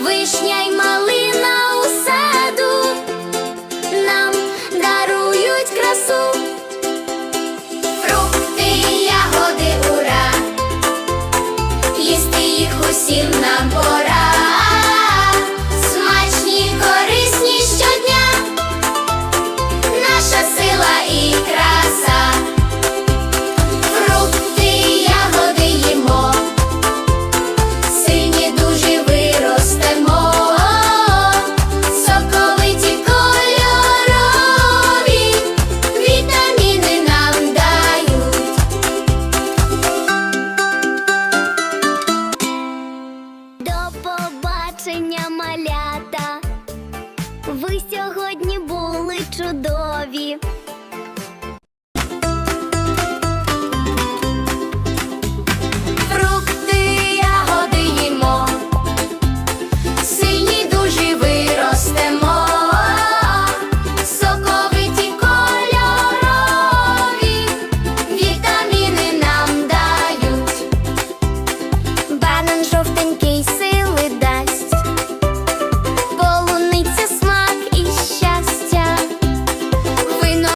Вишня побачення малята. Ви сьогодні були чудові.